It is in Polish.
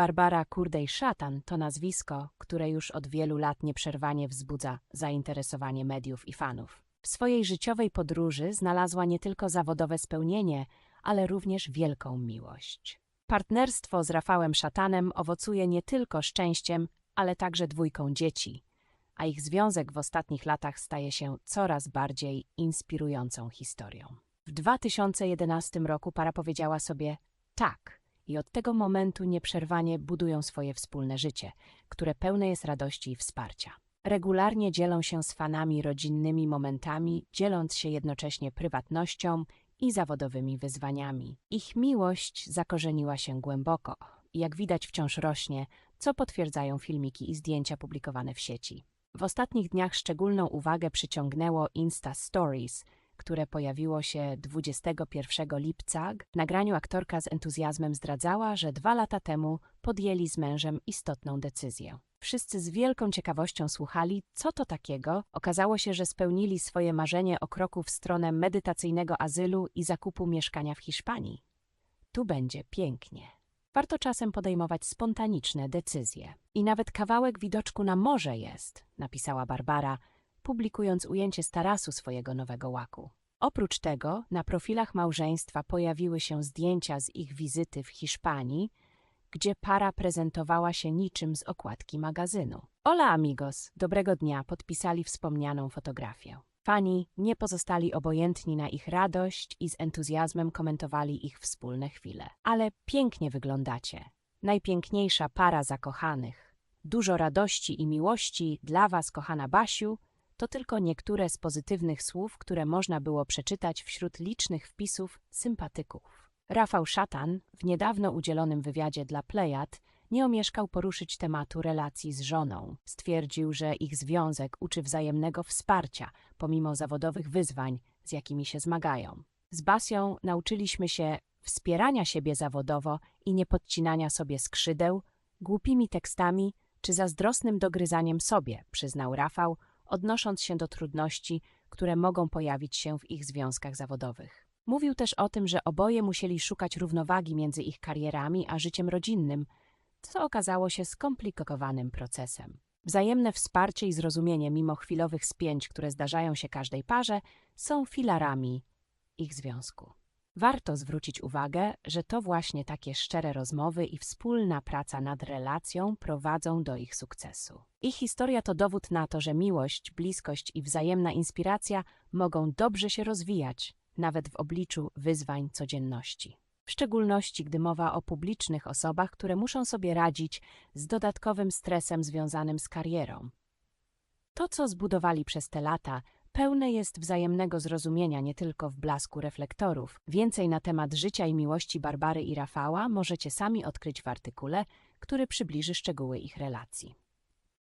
Barbara Kurdej-Szatan to nazwisko, które już od wielu lat nieprzerwanie wzbudza zainteresowanie mediów i fanów. W swojej życiowej podróży znalazła nie tylko zawodowe spełnienie, ale również wielką miłość. Partnerstwo z Rafałem Szatanem owocuje nie tylko szczęściem, ale także dwójką dzieci, a ich związek w ostatnich latach staje się coraz bardziej inspirującą historią. W 2011 roku para powiedziała sobie tak i od tego momentu nieprzerwanie budują swoje wspólne życie, które pełne jest radości i wsparcia. Regularnie dzielą się z fanami rodzinnymi momentami, dzieląc się jednocześnie prywatnością i zawodowymi wyzwaniami. Ich miłość zakorzeniła się głęboko i jak widać wciąż rośnie, co potwierdzają filmiki i zdjęcia publikowane w sieci. W ostatnich dniach szczególną uwagę przyciągnęło Insta Stories, które pojawiło się 21 lipca. W nagraniu aktorka z entuzjazmem zdradzała, że dwa lata temu podjęli z mężem istotną decyzję. Wszyscy z wielką ciekawością słuchali, co to takiego. Okazało się, że spełnili swoje marzenie o kroku w stronę medytacyjnego azylu i zakupu mieszkania w Hiszpanii. Tu będzie pięknie. Warto czasem podejmować spontaniczne decyzje. I nawet kawałek widoczku na morze jest, napisała Barbara, publikując ujęcie z tarasu swojego nowego łaku. Oprócz tego na profilach małżeństwa pojawiły się zdjęcia z ich wizyty w Hiszpanii, gdzie para prezentowała się niczym z okładki magazynu. Hola amigos, dobrego dnia, podpisali wspomnianą fotografię. Fani nie pozostali obojętni na ich radość i z entuzjazmem komentowali ich wspólne chwile. Ale pięknie wyglądacie. Najpiękniejsza para zakochanych. Dużo radości i miłości dla Was, kochana Basiu, to tylko niektóre z pozytywnych słów, które można było przeczytać wśród licznych wpisów sympatyków. Rafał Szatan w niedawno udzielonym wywiadzie dla Plejad nie omieszkał poruszyć tematu relacji z żoną. Stwierdził, że ich związek uczy wzajemnego wsparcia, pomimo zawodowych wyzwań, z jakimi się zmagają. Z Basią nauczyliśmy się wspierania siebie zawodowo i nie podcinania sobie skrzydeł, głupimi tekstami czy zazdrosnym dogryzaniem sobie, przyznał Rafał, odnosząc się do trudności, które mogą pojawić się w ich związkach zawodowych. Mówił też o tym, że oboje musieli szukać równowagi między ich karierami a życiem rodzinnym, co okazało się skomplikowanym procesem. Wzajemne wsparcie i zrozumienie mimo chwilowych spięć, które zdarzają się każdej parze, są filarami ich związku. Warto zwrócić uwagę, że to właśnie takie szczere rozmowy i wspólna praca nad relacją prowadzą do ich sukcesu. Ich historia to dowód na to, że miłość, bliskość i wzajemna inspiracja mogą dobrze się rozwijać, nawet w obliczu wyzwań codzienności. W szczególności, gdy mowa o publicznych osobach, które muszą sobie radzić z dodatkowym stresem związanym z karierą. To, co zbudowali przez te lata, pełne jest wzajemnego zrozumienia nie tylko w blasku reflektorów. Więcej na temat życia i miłości Barbary i Rafała możecie sami odkryć w artykule, który przybliży szczegóły ich relacji.